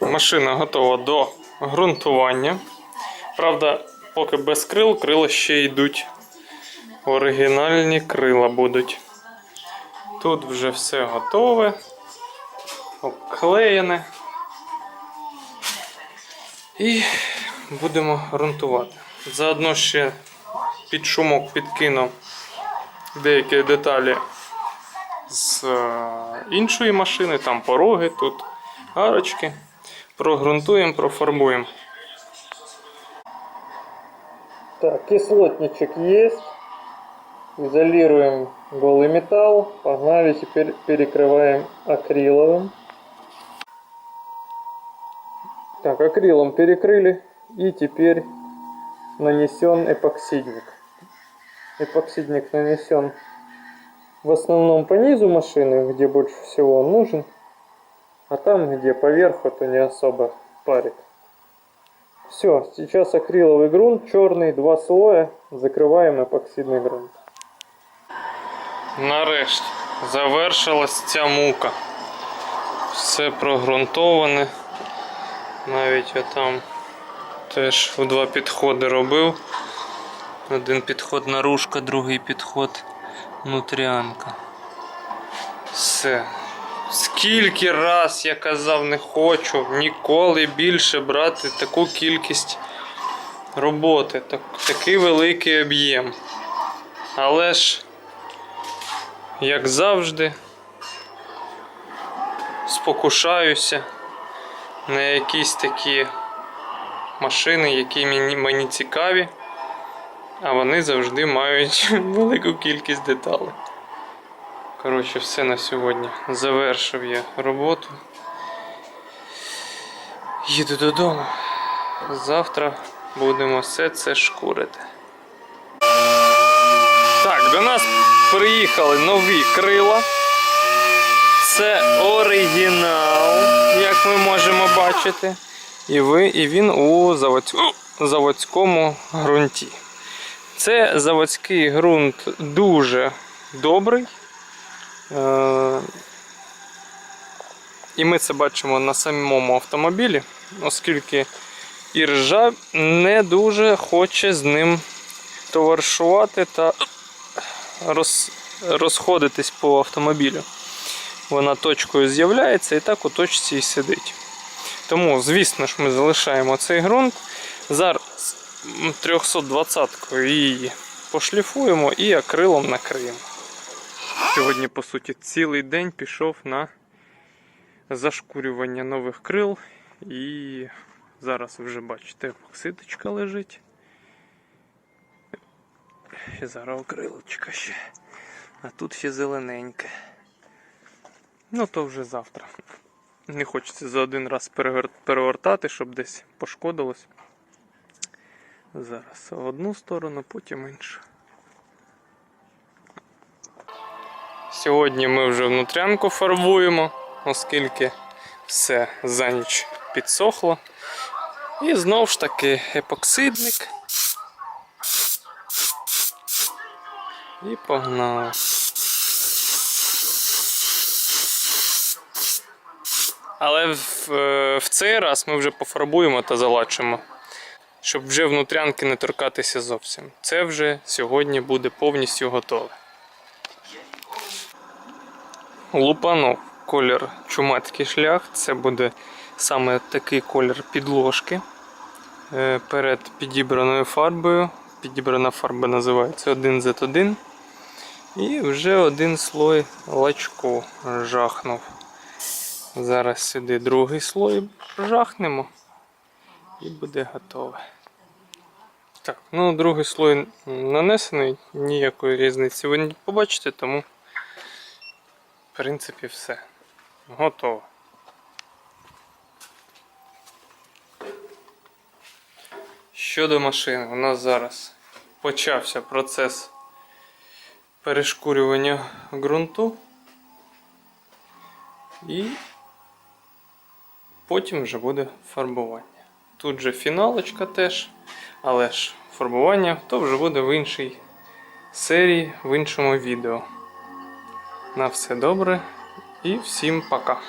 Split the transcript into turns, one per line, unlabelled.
Машина готова до ґрунтування. Правда, поки без крил, крила ще йдуть. Оригінальні крила будуть. Тут вже все готове, обклеєне. І будемо ґрунтувати. Заодно ще під шумок підкину деякі деталі з е, іншої машини, там пороги, тут арочки. Прогрунтуємо, профарбуємо. Так, кислотничек есть. Изолируем голый металл. Погнали, теперь перекрываем акриловым. Так, акрилом перекрыли. И теперь нанесен эпоксидник. Эпоксидник нанесен в основном по низу машины, где больше всего он нужен. А там, где поверху, то не особо парит. Все, сейчас акриловый грунт, черный, два слоя, закрываем эпоксидный грунт. Нарешті завершилась ця мука. Все прогрунтоване. Навіть отам теж в два підходи робив. Один підход наружка, другий підход внутрянка. Все. Скільки раз я казав, не хочу ніколи більше брати таку кількість роботи, так, такий великий об'єм. Але ж, як завжди, спокушаюся на якісь такі машини, які мені, мені цікаві, а вони завжди мають велику кількість деталей. Коротше, все на сьогодні. Завершив я роботу. Їду додому. Завтра будемо все це шкурити. Так, до нас приїхали нові крила. Це оригінал, як ми можемо бачити. І, ви, і він у заводському ґрунті. Це заводський ґрунт дуже добрий. Е, І ми це бачимо на самому автомобілі, оскільки іржа не дуже хоче з ним товаришувати та роз, розходитись по автомобілю. Вона точкою з'являється і так у точці і сидить. Тому, звісно ж, ми залишаємо цей ґрунт. Зараз 320-кою її пошліфуємо і акрилом накриємо. Сьогодні, по суті, цілий день пішов на зашкурювання нових крил. І зараз вже бачите, епоксидочка лежить. І зараз окрилочка ще. А тут ще зелененьке. Ну, то вже завтра. Не хочеться за один раз перевертати, щоб десь пошкодилось. Зараз одну сторону, потім іншу. Сьогодні ми вже внутрянку фарбуємо, оскільки все за ніч підсохло. І знов ж таки епоксидник. І погнали. Але в, е, в цей раз ми вже пофарбуємо та залачимо, щоб вже внутрянки не торкатися зовсім. Це вже сьогодні буде повністю готове. Лупанув колір чумацький шлях. Це буде саме такий колір підложки е, перед підібраною фарбою. Підібрана фарба називається 1Z1. І вже один слой лачку жахнув. Зараз сюди другий слой жахнемо і буде готове. Так, ну другий слой нанесений, ніякої різниці ви не побачите, тому принципі, все. Готово. Щодо машини, у нас зараз почався процес перешкурювання ґрунту. І потім вже буде фарбування. Тут же фіналочка теж, але ж фарбування то вже буде в іншій серії, в іншому відео. На все добре і всім пока.